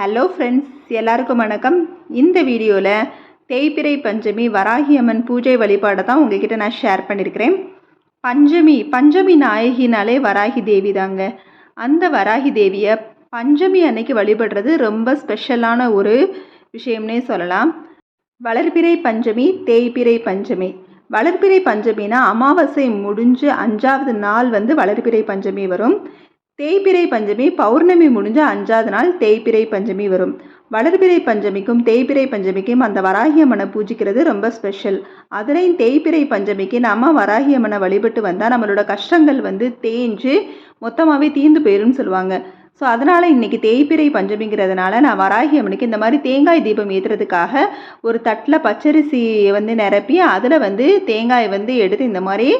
Hello friends எல்லாருக்கும் வணக்கம். இந்த வீடியோவில் தேய்பிரை பஞ்சமி வராகி அம்மன் பூஜை வழிபாடை தான் உங்ககிட்ட நான் ஷேர் பண்ணியிருக்கிறேன் பஞ்சமி பஞ்சமி நாயகினாலே வராகி தேவி தாங்க. அந்த வராகி தேவியை பஞ்சமி அன்னைக்கு வழிபடுறது ரொம்ப ஸ்பெஷலான ஒரு விஷயம்னே சொல்லலாம். வளர்பிறை பஞ்சமி தேய்பிறை பஞ்சமி. வளர்பிறை பஞ்சமினா அமாவாசை முடிஞ்சு அஞ்சாவது நாள் வந்து வளர்பிறை பஞ்சமி வரும். தேய்பிரை பஞ்சமி பௌர்ணமி முடிஞ்ச அஞ்சாவது நாள் தேய்பிரை பஞ்சமி வரும். வளர்பிறை பஞ்சமிக்கும் தேய்பிரை பஞ்சமிக்கும் அந்த வராகி அம்மனை பூஜிக்கிறது ரொம்ப ஸ்பெஷல் அதுலேயும் தேய்பிரை பஞ்சமிக்கு நம்ம வராகி அம்மனை வழிபட்டு வந்தால் நம்மளோட கஷ்டங்கள் வந்து தேஞ்சு மொத்தமாகவே தீர்ந்து போயிரும்னு சொல்லுவாங்க. ஸோ அதனால் இன்றைக்கி தேய்பிரை பஞ்சமிங்கிறதுனால நான் வராகி அம்மனுக்கு இந்த மாதிரி தேங்காய் தீபம் ஏற்றுறதுக்காக ஒரு தட்டில் பச்சரிசி வந்து நிரப்பி அதில் வந்து தேங்காய் வந்து எடுத்து இந்த மாதிரி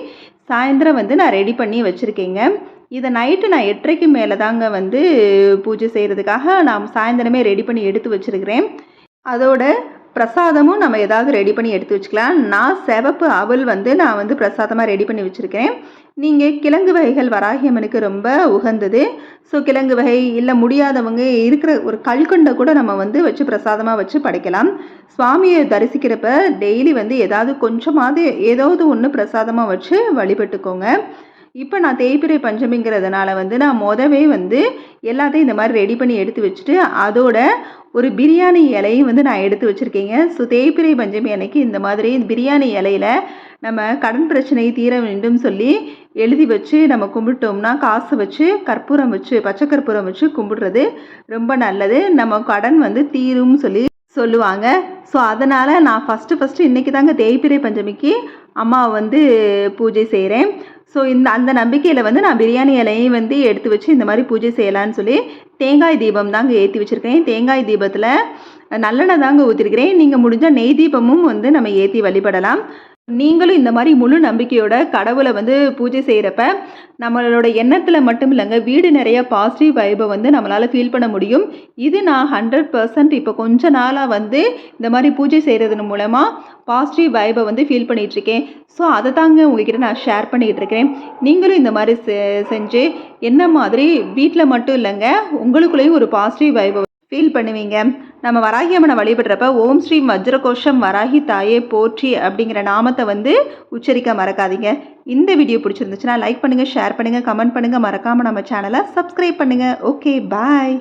சாயந்தரம் வந்து நான் ரெடி பண்ணி வச்சுருக்கேங்க. இதை நைட்டு நான் எட்டரைக்கு மேலே தாங்க வந்து பூஜை செய்கிறதுக்காக நான் சாயந்தரமே ரெடி பண்ணி எடுத்து வச்சுருக்கிறேன். அதோட பிரசாதமும் நம்ம ஏதாவது ரெடி பண்ணி எடுத்து வச்சுக்கலாம். நான் சிவப்பு அவல் வந்து நான் வந்து பிரசாதமாக ரெடி பண்ணி வச்சுருக்கேன் நீங்கள் கிழங்கு வகைகள் வராகியம்மனுக்கு ரொம்ப உகந்தது. ஸோ கிழங்கு வகை இல்லை முடியாதவங்க இருக்கிற ஒரு கல்கொண்டை கூட நம்ம வந்து வச்சு பிரசாதமாக வச்சு படைக்கலாம். சுவாமியை தரிசிக்கிறப்ப டெய்லி வந்து ஏதாவது கொஞ்சமாவது ஏதாவது ஒன்று பிரசாதமாக வச்சு வழிபட்டுக்கோங்க. இப்போ நான் தேய்பிறை பஞ்சமிங்கிறதுனால வந்து நான் மொதவே வந்து எல்லாத்தையும் இந்த மாதிரி ரெடி பண்ணி எடுத்து வச்சுட்டு அதோட ஒரு பிரியாணி இலையும் வந்து நான் எடுத்து வச்சுருக்கேங்க. ஸோ தேய்பிறை பஞ்சமி அன்னைக்கு இந்த மாதிரி பிரியாணி இலையில் நம்ம கடன் பிரச்சனை தீர வேண்டும் சொல்லி எழுதி வச்சு நம்ம கும்பிட்டோம்னா காசு வச்சு கற்பூரம் வச்சு பச்சை கற்பூரம் வச்சு கும்பிடுறது ரொம்ப நல்லது. நம்ம கடன் வந்து தீரும் சொல்லி சொல்லுவாங்க. ஸோ அதனால் நான் ஃபஸ்ட்டு ஃபஸ்ட்டு இன்றைக்கி தாங்க தேய்பிறை பஞ்சமிக்கு அம்மா வந்து பூஜை செய்கிறேன் ஸோ இந்த அந்த நம்பிக்கையில் வந்து நான் பிரியாணி இலையும் வந்து எடுத்து வச்சு இந்த மாதிரி பூஜை செய்யலான்னு சொல்லி தேங்காய் தீபம் தாங்க ஏற்றி வச்சுருக்கேன். தேங்காய் தீபத்தில் நல்லெண்ணெய் தாங்க ஊற்றிருக்கிறேன் நீங்கள் முடிஞ்சால் நெய் தீபமும் வந்து நம்ம ஏற்றி வழிபடலாம். நீங்களும் இந்த மாதிரி முழு நம்பிக்கையோட கடவுளை வந்து பூஜை செய்கிறப்ப நம்மளோட எண்ணத்தில் மட்டும் இல்லைங்க வீடு நிறைய பாசிட்டிவ் வைபை வந்து நம்மளால் ஃபீல் பண்ண முடியும். இது நான் ஹண்ட்ரட் பர்சன்ட் இப்போ கொஞ்ச நாளாக வந்து இந்த மாதிரி பூஜை செய்கிறது மூலமாக பாசிட்டிவ் வைபை வந்து ஃபீல் பண்ணிகிட்ருக்கேன் ஸோ அதை தாங்க உங்ககிட்ட நான் ஷேர் பண்ணிகிட்டு இருக்கிறேன். நீங்களும் இந்த மாதிரி செஞ்சு என்ன மாதிரி வீட்டில் மட்டும் இல்லைங்க உங்களுக்குள்ளேயும் ஒரு பாசிட்டிவ் வைபை ஃபீல் பண்ணுவீங்க. நம்ம வராகி அம்மனை வழிபடுறப்ப ஓம் ஸ்ரீ வஜ்ரகோஷம் வராகி தாயே போற்றி அப்படிங்கிற நாமத்தை வந்து உச்சரிக்க மறக்காதீங்க. இந்த வீடியோ பிடிச்சிருந்துச்சுன்னா லைக் பண்ணுங்கள் ஷேர் பண்ணுங்கள் கமெண்ட் பண்ணுங்கள் மறக்காமல் நம்ம சேனலை சப்ஸ்கிரைப் பண்ணுங்கள் ஓகே பாய்